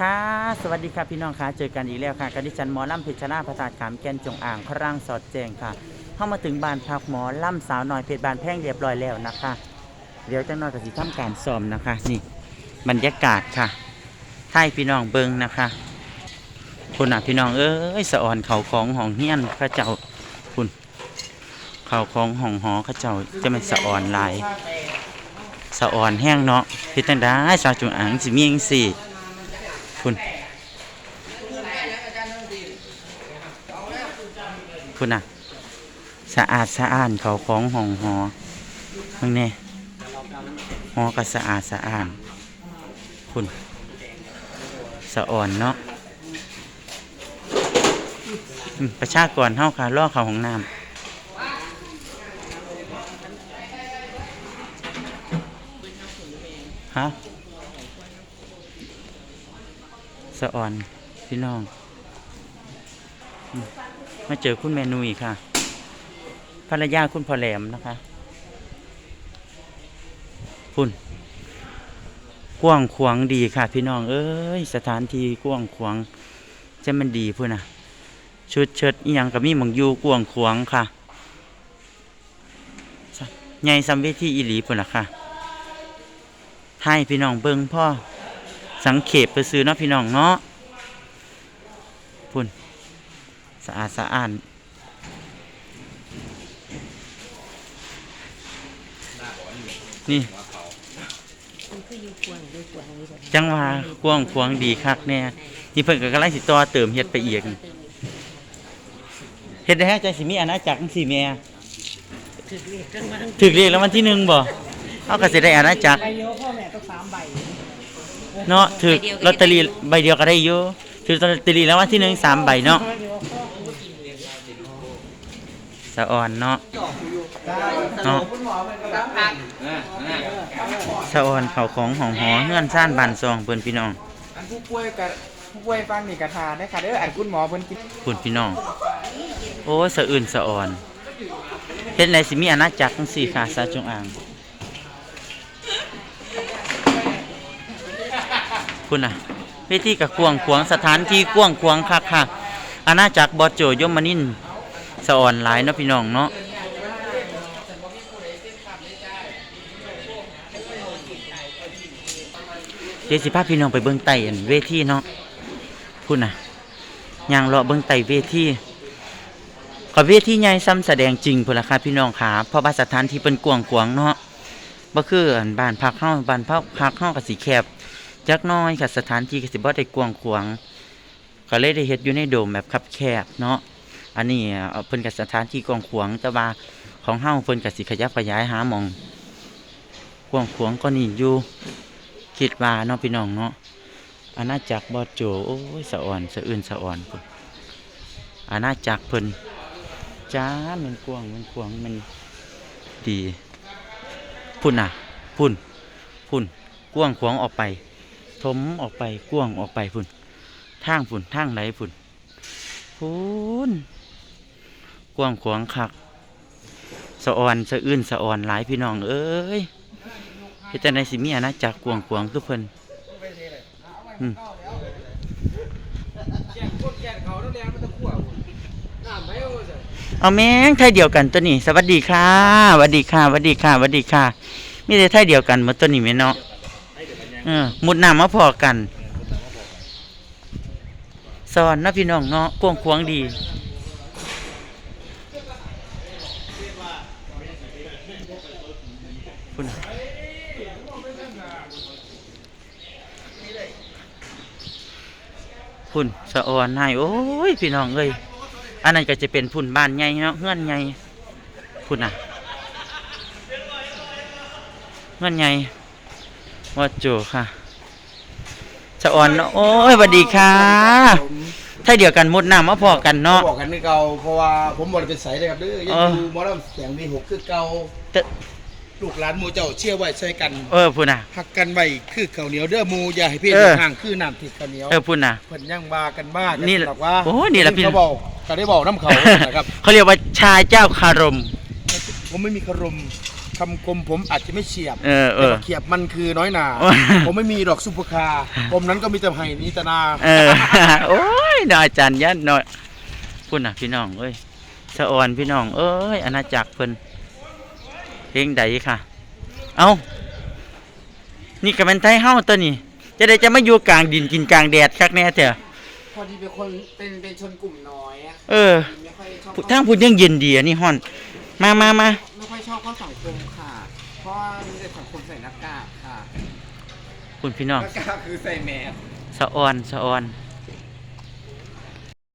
ค่ะ สวัสดีค่ะพี่น้องค่ะ เจอกันอีกแล้วค่ะกับดิฉันหมอลำเพชรนาประสาทขามแก่นจงอ่างพระรังสอดแจงค่ะเข้ามาถึงบ้านพักหมอล่ำสาวหน่อยเพชรบานแพ่งเรียบร้อยแล้วนะคะ เดี๋ยวจังน้อยกับสิทำการซ้อมนะคะ นี่บรรยากาศค่ะไทยพี่น้องเบิงนะคะคุณอะพี่น้องเอ้ยสะออนเขาของห้องเฮียนข้าเจ้าคุณเขาของห้องหอข้าเจ้าจะเป็นสะออนลายสะอ่อนแห้งเนาะพี่ตังได้สาวจุงอ่างสิมีจังสี่ คุณคุณน่ะ สะอาดสะอ้านเขาของห้องหอข้างในหอก็สะอาดสะอ้านคุณสะอ่อนเนาะประชากรเฮาค่ะล่อเขาของน้ำฮะ สะอ่อนพี่น้อง มาเจอคุณเมนูอีกค่ะ ภรรยาคุณพ่อแหลมนะคะพุ่นกว้างขวางดีค่ะ พี่น้อง เอ้ย สถานที่กว้างขวางจะมันดีพุ่นนะชุดเชิดอีหยังกับมีหมองยูกว้างขวางค่ะใหญ่ซัมเวทีอีหลีพุ่นละค่ะให้พี่น้องเบิ่งพ่อ สังเขปไปซื้อเนาะพี่น้องเนาะพุ่นสะอาดสะอ้านนี่มันคืออยู่กวางด้วยกวางนี่แบบจังว่ากว้างขวางดีคักแน่นี่เพิ่นก็กำลังสิต่อเติมเฮ็ดไปอีกเฮ็ดได้แฮะใจสิมีอาณาจักรจังซี่แม่ถือเรียกกันมาทั้งถึกเรียกแล้ววันที่หนึ่งบ่เฮาก็สิได้อาณาจักรใบเดียวพ่อแม่ต้องสามใบ เนาะถึกลอตเตอรี่ใบเดียวก็ได้อยู่ถึกลอตเตอรี่แล้ววันที่หนึ่งสามใบเนาะใบเดียวพ่อสะอ่อนเนาะเนาะคุณหมอเป็นกำลังพักสะอ่อนเขาของหองหอเฮือนซ่านบานซองเพิ่นพี่น้องอันผู้ป่วยกับผู้ป่วยฟังนี่กระทานนะคะเด้ออันคุณหมอเพิ่นกินคุณพี่น้อง โอ้ยสะอื่นสะอ่อนเฮ็ดไหนสิมีอาณาจักรจังซี่ค่ะสาจงอาง คุณน่ะเวทีกับกวงขวงสถานที่กวางขวงคักค่ะอาณาจักรบอโจยมนินสะอ่อนหลายเนาะพี่น้องเนาะเดี๋ยวสิพาพี่น้องไปเบิ่งไต่เวทีเนาะคุณนะยางเลาะเบิ่งไต่เวทีกับเวทีใหญ่ซ้ำแสดงจริงพุ่นละค่ะพี่น้องค่ะเพราะว่าสถานที่เป็นกว้างขวงเนาะบ่คือบ้านพักเฮาบ้านพักพักเฮาก็สิแคบ จักน้อยค่ะสถานที่ก็สิบ่ได้กว้างขวางก็เลยได้เฮ็ดอยู่ในโดมแบบคับแคบเนาะอันนี้เอาเพิ่นก็สถานที่กว้างขวางแต่ว่าของเฮาเพิ่นก็สิขยับขยายหามองกว้างขวางก็นี่อยู่คิดว่าเนาะพี่น้องเนาะอาณาจักรบอโจโอ้ยสะอ่อนสะอื่นสะอ่อนพุ่นอาณาจักรเพิ่นจ้ามันกว้างมันกวางมันดีพุ่นน่ะ พุ่น พุ่นกว้างขวางออกไป ทมออกไปกว้างออกไปพุ่นทางพุ่นทางไหนพุ่นพุ่นกว้างขวางคักสะอ่อนสะอื่นสะอ่อนหลายพี่น้องเอ้ยเฮ็ดจังไดสิมีอาณาจักรกว้างขวางคือเพิ่นอืมแกงพวงเขาแล้วแรงมันตะกั่วน้ำไหมโอ้ยเอาแม่งไทยเดียวกันตัวนี้ สวัสดีค่ะสวัสดีค่ะสวัสดีค่ะสวัสดีค่ะมีแต่ไทยเดียวกันมาตัวนี้แม่เนาะ เออมุดน้ำมาพอกันสอนนะพี่น้องเนาะกวงควงดี พุ่นพุ่นสะออนให้โอ้ย พี่น้องเอ้ยอันนั้นก็จะเป็นพุ่นบ้านใหญ่เนาะเงื่อนใหญ่พุ่นอะเงื่อนใหญ่ วัดโจค่ะสะอ่อนเนาะโอ้ยสวัสดีค่ะ ถ้าเดียวกันมุดน้ำมาพอกันเนาะ บอกกันคือเก่าเพราะว่าผมบ่ได้เป็นไสเลยครับเด้อยังเอออยู่หมอลำเสียงมีหกคือเก่าแต่ ลูกหลานหมู่เจ้าเชื่อไว้ใส่กันเออพุ่นอะหักกันไว้คือข้าวเหนียวเด้อหมู่อย่าให้พี่เออ ห่างคือน้ำทิพย์ข้าวเหนียวเออพุ่นอะ เพิ่นยังว่ากันบ้ากันี่แหละบอกว่าโอ้นี่แหละพี่ เขาบอกก็ได้บอกน้ำเขานะครับ เขาเรียกว่าชายเจ้าคารม ผมไม่มีคารม คำคมผมอาจจะไม่เฉียบเออเออแต่เขียบมันคือน้อยหนาโอ้ยผมไม่มีดอกซุปเปอร์คาร์ผมนั้นก็มีแต่ไห้นิตนา เออ โอ้ยน้อยอาจารย์ยันน้อยพุ่นน่ะพี่น้องเอ้ยสะออนพี่น้อง เอ้ยอาณาจักรเพิ่นเพลงใดค่ะ เอ้านี่ก็เป็นไทยเฮาตัวนี้ จะได้จะมาอยู่กลางดินกินกลางแดดคักแน่เถอะพอดีเป็นคนเป็นเป็นชนกลุ่มน้อยอะเออไม่ค่อยชอบผู้ทางพูดยังเย็นดีอันนี้ฮ้อน มามามาไม่ค่ อยชอบเข้าสังคมค่ะ เพราะว่ามีแต่สังคมใส่หน้ากากค่ะคุณพี่น้องหน้ากากคือใส่แมส สะออนสะออนใ